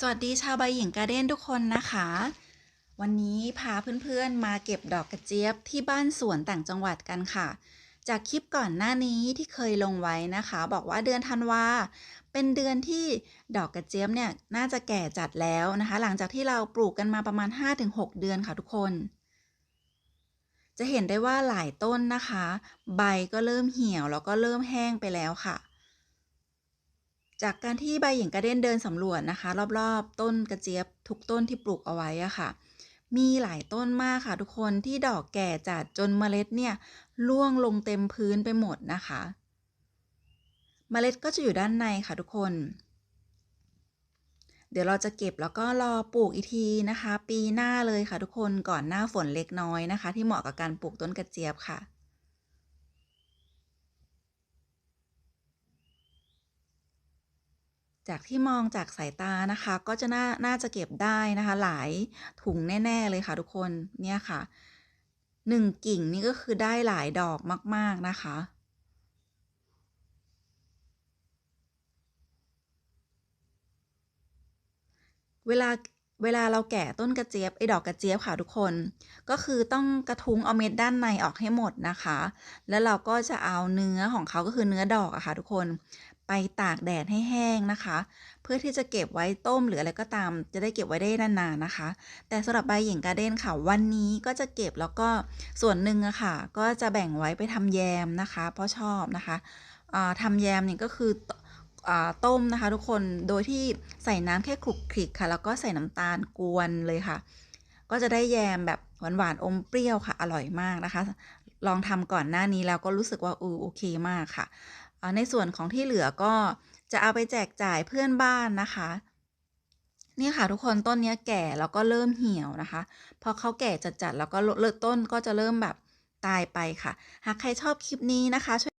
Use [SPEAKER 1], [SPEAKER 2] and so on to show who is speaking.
[SPEAKER 1] สวัสดีชาวใบหญิงการ์เด้นทุกคนนะคะ วันนี้พาเพื่อนๆมาเก็บดอกกระเจี๊ยบที่บ้านสวนต่างจังหวัดกันค่ะ จากคลิปก่อนหน้านี้ที่เคยลงไว้นะคะ บอกว่าเดือนธันวาเป็นเดือนที่ดอกกระเจี๊ยบเนี่ยน่าจะแก่จัดแล้วนะคะ หลังจากที่เราปลูกกันมาประมาณ 5-6 เดือนค่ะทุกคน จะเห็นได้ว่าหลายต้นนะคะ ใบก็เริ่มเหี่ยวแล้วก็เริ่มแห้งไปแล้วค่ะ จากการที่ใบหญิงกระเด้นเดินสำรวจนะคะ รอบๆ ต้นกระเจี๊ยบทุกต้นที่ปลูกเอาไว้อะค่ะ มีหลายต้นมากค่ะทุกคนที่ดอกแก่จัดจนเมล็ดเนี่ยร่วงลงเต็มพื้นไปหมดนะคะ เมล็ดก็จะอยู่ด้านในค่ะทุกคน เดี๋ยวเราจะเก็บแล้วก็รอปลูกอีกทีนะคะ ปีหน้าเลยค่ะทุกคนก่อนหน้าฝนเล็กน้อยนะคะ ที่เหมาะกับการปลูกต้นกระเจี๊ยบค่ะ จากที่มองจากสายตานะคะ ก็จะน่าน่าจะเก็บได้นะคะ หลายถุงแน่ ๆ เลยค่ะทุกคนเนี่ยค่ะหนึ่งกิ่งนี่ก็คือได้หลายดอกมาก ๆ นะคะเวลา เวลาเราแกะต้นกระเจี๊ยบไอ้ดอกกระเจี๊ยบค่ะทุกคน ก็คือต้องกระทุ้งเอาเม็ดด้านในออกให้หมดนะคะ แล้วเราก็จะเอาเนื้อของเขาก็คือเนื้อดอกอะค่ะทุกคนไปตากแดดให้แห้งนะคะ เพื่อที่จะเก็บไว้ต้มหรืออะไรก็ตาม จะได้เก็บไว้ได้นานๆนะคะ แต่สำหรับใบหญิงการ์เด้นค่ะวันนี้ก็จะเก็บแล้วก็ส่วนหนึ่งอะค่ะ ก็จะแบ่งไว้ไปทำแยมนะคะ เพราะชอบนะคะทำแยมเนี่ยก็คือ ต้มนะคะ ทุกคนโดยที่ใส่น้ำแค่คลุกคลิกค่ะ แล้วก็ใส่น้ำตาลกวนเลยค่ะ ก็จะได้แยมแบบหวานๆอมเปรี้ยวค่ะ อร่อยมากนะคะ ลองทำก่อนหน้านี้แล้วก็รู้สึกว่าอือโอเคมากค่ะ ในส่วนของที่เหลือก็จะเอาไปแจกจ่ายเพื่อนบ้านนะคะนี่ค่ะทุกคนต้นนี้แก่แล้วก็เริ่มเหี่ยวนะคะพอเขาแก่จัดๆแล้วก็เลิต้นก็จะเริ่มแบบตายไปค่ะ หากใครชอบคลิปนี้นะคะช่วย